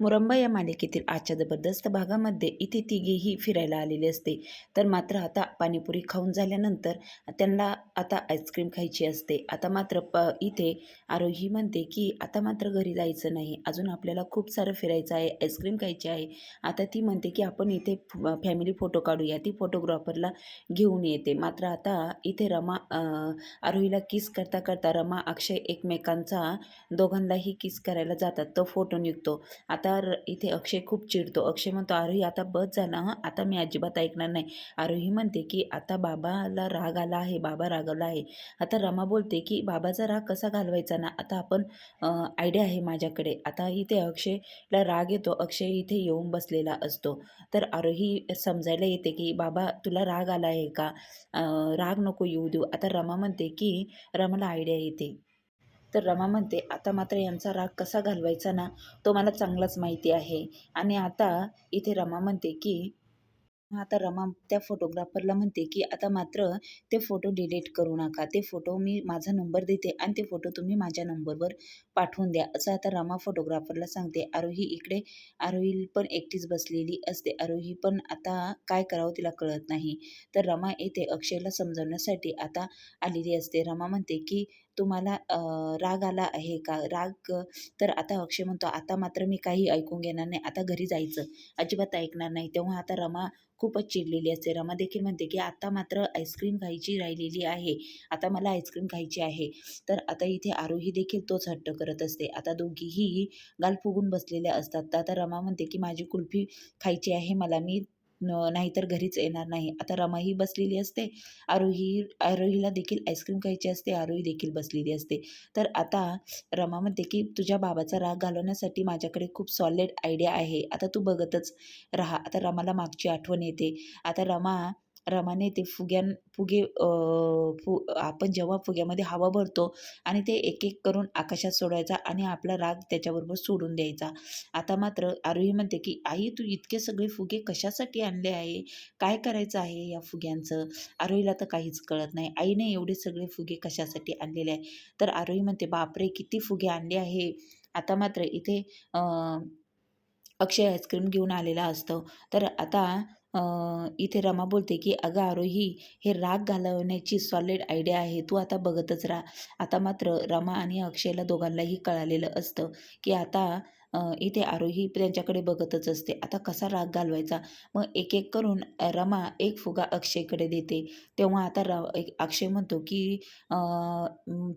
मुरंबा या मालिकेतील आजच्या जबरदस्त भागामध्ये इथे तिघेही फिरायला आलेले असते. तर मात्र आता पाणीपुरी खाऊन झाल्यानंतर त्यांना आता आईस्क्रीम खायची असते. आता मात्र प इथे आरोही म्हणते की आता मात्र घरी जायचं नाही. अजून आपल्याला खूप सारं फिरायचं आहे आईस्क्रीम खायची आहे. आता ती म्हणते की आपण इथे फॅमिली फोटो काढूया. ती फोटोग्राफरला घेऊन येते. मात्र आता इथे रमा आरोहीला किस करता करता रमा अक्षय एकमेकांचा दोघांनाही किस करायला जातात. तो फोटो निघतो. आता आता इथे अक्षय खूप चिडतो. अक्षय म्हणतो आरोही आता बस झाला हां. आता मी अजिबात ऐकणार नाही. आरोही म्हणते की आता बाबाला राग आला आहे बाबा रागवला आहे. आता रमा बोलते की बाबाचा राग कसा घालवायचा ना आता आपण आयडिया आहे माझ्याकडे. आता इथे अक्षयला राग येतो. अक्षय इथे येऊन बसलेला असतो. तर आरोही समजायला येते की बाबा तुला राग आला आहे का? राग नको येऊ देऊ. आता रमा म्हणते की रमाला आयडिया येते. तर रमा म्हणते आता मात्र यांचा राग कसा घालवायचा ना तो मला चांगलाच माहिती आहे. आणि आता इथे रमा म्हणते की आता रमा त्या फोटोग्राफरला म्हणते की आता मात्र ते फोटो डिलीट करू नका. ते फोटो मी माझा नंबर देते आणि ते फोटो तुम्ही माझ्या नंबरवर पाठवून द्या. असं आता रमा फोटोग्राफरला सांगते. आरोही इकडे आरोही पण एकटीच बसलेली असते. आरोही पण आता काय करावं तिला कळत नाही. तर रमा येथे अक्षयला समजवण्यासाठी. आता आलेली असते. रमा म्हणते की तुम्हाला राग आला आहे का? राग तर आता अक्षय म्हणतो आता मात्र मी काही ऐकून घेणार नाही आता घरी जायचं. अजिबात ऐकणार नाही. तेव्हा आता रमा खूपच चिडलेली असते. रमा देखील म्हणते की आता मात्र आईस्क्रीम खायची राहिलेली आहे. आता मला आईस्क्रीम खायची आहे. तर आता इथे आरोही देखील तोच हट्ट करत असते. आता दोघीही गाल फुगून बसलेल्या असतात. तर आता रमा म्हणते की माझी कुल्फी खायची आहे. मला मी नाहीतर घरीच येणार नाही. आता रमाही बसलेली असते. आरोही आरोहीला देखील आईस्क्रीम खायची असते. आरोही देखील बसलेली असते. तर आता रमा म्हणते की तुझ्या बाबाचा राग घालवण्यासाठी माझ्याकडे खूप सॉलिड आयडिया आहे. आता तू बघतच राहा. आता रमाला मागची आठवण येते. आता रमा रमाने ते फुग्यां फुगे फु आपण जेव्हा फुग्यामध्ये हवा भरतो आणि ते एक एक करून आकाशात सोडायचा आणि आपला राग त्याच्याबरोबर सोडून द्यायचा. आता मात्र आरोही म्हणते की आई तू इतके सगळे फुगे कशासाठी आणले आहे? काय करायचं आहे या फुग्यांचं? आरोहीला तर काहीच कळत नाही. आईने एवढे सगळे फुगे कशासाठी आणलेले आहे? तर आरोही म्हणते बापरे किती फुगे आणले आहे? आता मात्र इथे अक्षय आईस्क्रीम घेऊन आलेला असतो. तर आता इथे रमा बोलते की अगं आरोही हे राग घालवण्याची सॉलिड आयडिया आहे. तू आता बघतच राहा. आता मात्र रमा आणि अक्षयला दोघांनाही कळालेलं असतं की आता इथे आरोही त्यांच्याकडे बघतच असते. आता कसा राग घालवायचा? मग एक एक करून रमा एक फुगा अक्षयकडे देते. तेव्हा आता र एक अक्षय म्हणतो की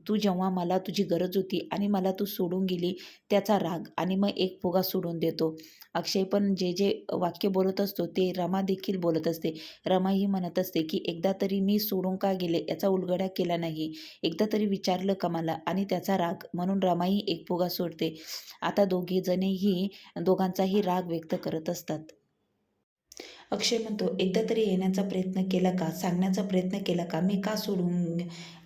तू जेव्हा मला तुझी गरज होती आणि मला तू सोडून गेली त्याचा राग आणि मग एक फुगा सोडून देतो. अक्षय पण जे जे वाक्य बोलत असतो ते रमा देखील बोलत असते. रमा ही म्हणत असते की एकदा तरी मी सोडून का गेले? याचा उलगडा केला नाही. एकदा तरी विचारलं का मला? आणि त्याचा राग म्हणून रमाही एक फुगा सोडते. आता दोघे जणेही दोघांचाही राग व्यक्त करत असतात. अक्षय म्हणतो एकदा तरी येण्याचा प्रयत्न केला का? सांगण्याचा प्रयत्न केला का? मी का सोडून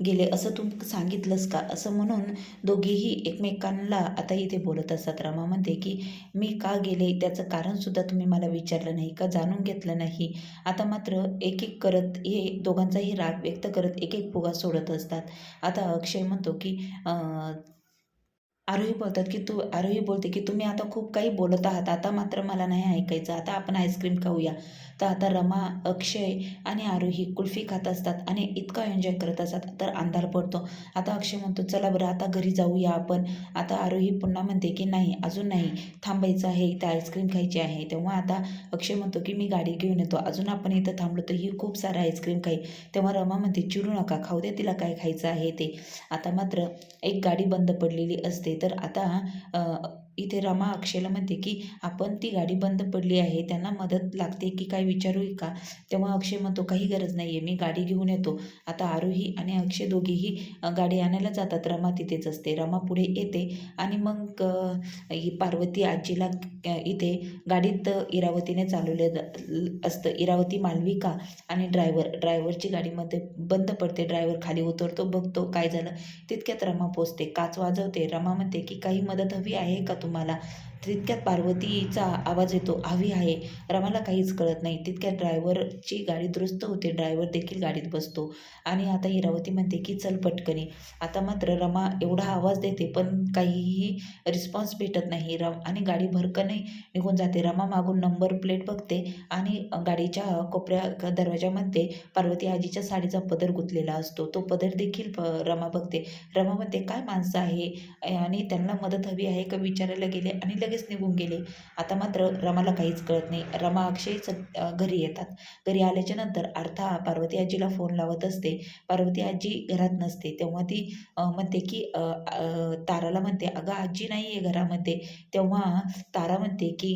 गेले? असं तू सांगितलंस का? असं म्हणून दोघेही एकमेकांना आता इथे बोलत असतात. रमा म्हणते की मी का गेले? त्याचं कारणसुद्धा तुम्ही मला विचारलं नाही का? जाणून घेतलं नाही. आता मात्र एक एक करत हे दोघांचाही राग व्यक्त करत एक एक फुगा सोडत असतात. आता अक्षय म्हणतो की आरोही बोलतात की तू आरोही बोलते की तुम्ही आता खूप काही बोलत आहात. आता मात्र मला नाही ऐकायचं. आता आपण आईस्क्रीम खाऊया. तर आता रमा अक्षय आणि आरोही कुल्फी खात असतात आणि इतका एन्जॉय करत असतात. तर अंधार पडतो. आता अक्षय म्हणतो चला बरं आता घरी जाऊया आपण. आता आरोही पुन्हा म्हणते की नाही अजून नाही. थांबायचं आहे. इथं आईस्क्रीम खायची आहे. तेव्हा आता अक्षय म्हणतो की मी गाडी घेऊन येतो. अजून आपण इथं थांबलो तर ही खूप सारं आईस्क्रीम खाई तेव्हा रमा म्हणते चिरू नका. खाऊ दे तिला काय खायचं आहे ते. आता मात्र एक गाडी बंद पडलेली असते. तर आता इथे रमा अक्षयला म्हणते की आपण ती गाडी बंद पडली आहे त्यांना मदत लागते की काय विचारू का? तेव्हा अक्षय म्हणतो काही गरज नाही आहे मी गाडी घेऊन येतो. आता आरोही आणि अक्षय दोघेही गाडी आणायला जातात. रमा तिथेच असते. रमा पुढे येते आणि मग पार्वती आजीला इथे गाडीत इरावतीने चालवलं असतं. इरावती मालविका आणि ड्रायव्हर. ड्रायव्हरची गाडीमध्ये बंद पडते. ड्रायव्हर खाली उतरतो बघतो काय झालं. तितक्यात रमा पोचते. काच वाजवते. रमा म्हणते की काही मदत हवी आहे का तुम्हाला. तितक्यात पार्वतीचा आवाज येतो हवी आहे. रमाला काहीच कळत नाही. तितक्यात ड्रायव्हरची गाडी दुरुस्त होते. ड्रायव्हर देखील गाडीत बसतो. आणि आता इरावती म्हणते की चल पटकनी. आता मात्र रमा एवढा आवाज देते पण काहीही रिस्पॉन्स भेटत नाही. रम आणि गाडी भरकनही निघून जाते. रमा मागून नंबर प्लेट बघते आणि गाडीच्या कोपऱ्या दरवाजामध्ये पार्वती आजीच्या साडीचा पदर गुंतलेला असतो. तो पदर देखील प रमा बघते. रमा म्हणते काय माणसं आहे? आणि त्यांना मदत हवी आहे का? विचारायला गेले आणि लगेच निघून गेले. आता मात्र रमाला काहीच कळत नाही. रमा अक्षयच घरी येतात. घरी आल्याच्यानंतर अर्था पार्वती आजीला फोन लावत असते. पार्वती आजी घरात नसते. तेव्हा ती म्हणते की ताराला म्हणते अगं आजी नाही आहे घरामध्ये. तेव्हा तारा म्हणते की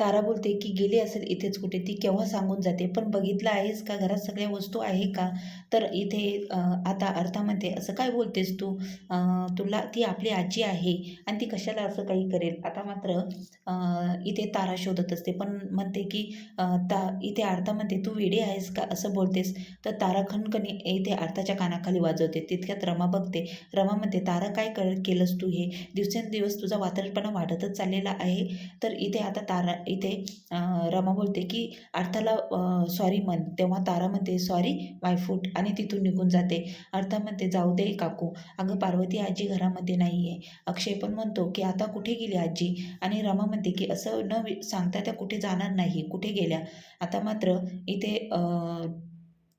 तारा बोलते की गेली असेल इथेच कुठे? ती केव्हा सांगून जाते? पण बघितलं आहेस का? घरात सगळ्या वस्तू आहे का? तर इथे आता अर्थामध्ये असं काय बोलतेस तू? तुला ती आपली आजी आहे आणि ती कशाला असं काही करेल? आता मात्र इथे तारा शोधत असते. पण म्हणते की ता इथे अर्था म्हणते तू वेडी आहेस का? असं बोलतेस. तर तारा खणखणी इथे अर्थाच्या कानाखाली वाजवते. तितक्यात रमा बघते. रमा म्हणते तारा काय कर केलंस तू हे? दिवसेंदिवस तुझा वातरपणा वाढतच चाललेला आहे. तर इथे आता तारा इथे रमा बोलते की अर्थाला सॉरी म्हण. तेव्हा तारा म्हणते सॉरी माय फूट आणि तिथून निघून जाते. अर्था म्हणते जाऊ दे काकू. अगं पार्वती आजी घरामध्ये नाही आहे अक्षय पण म्हणतो की आता कुठे गेली आजी? आणि रमा म्हणते की असं न सांगता त्या कुठे जाणार नाही. कुठे गेल्या? आता मात्र इथे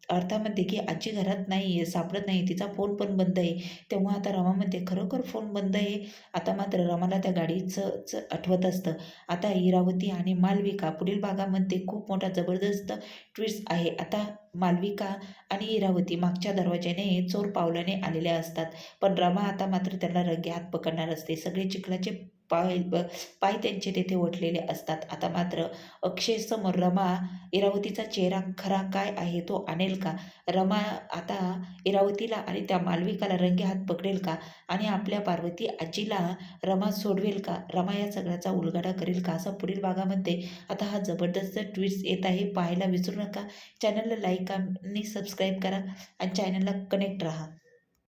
अर्थामध्ये की आजी घरात नाही आहे सापडत नाही तिचा फोन पण बंद आहे. तेव्हा आता रमा म्हणते खरोखर फोन बंद आहे? आता मात्र रमाला त्या गाडीचं च आठवत असतं. आता इरावती आणि मालविका पुढील भागामध्ये खूप मोठा जबरदस्त ट्विस्ट आहे. आता मालविका आणि इरावती मागच्या दरवाज्याने चोर पावलाने आलेल्या असतात. पण रमा आता मात्र त्यांना रंगे हात पकडणार असते. सगळे चिखलाचे पाय ब- पाय त्यांचे तेथे ओढलेले असतात. आता मात्र अक्षयसमोर रमा इरावतीचा चेहरा खरा काय आहे तो आणेल का? रमा आता इरावतीला आणि त्या मालविकाला रंगे हात पकडेल का? आणि आपल्या पार्वती आजीला रमा सोडवेल का? रमा या सगळ्याचा उलगडा करेल का? असा पुढील भागामध्ये आता हा जबरदस्त ट्विस्ट येत आहे. पाहायला विसरू नका. चॅनलला लाईक आणि सबस्क्राईब करा. आणि चॅनलला कनेक्ट राहा.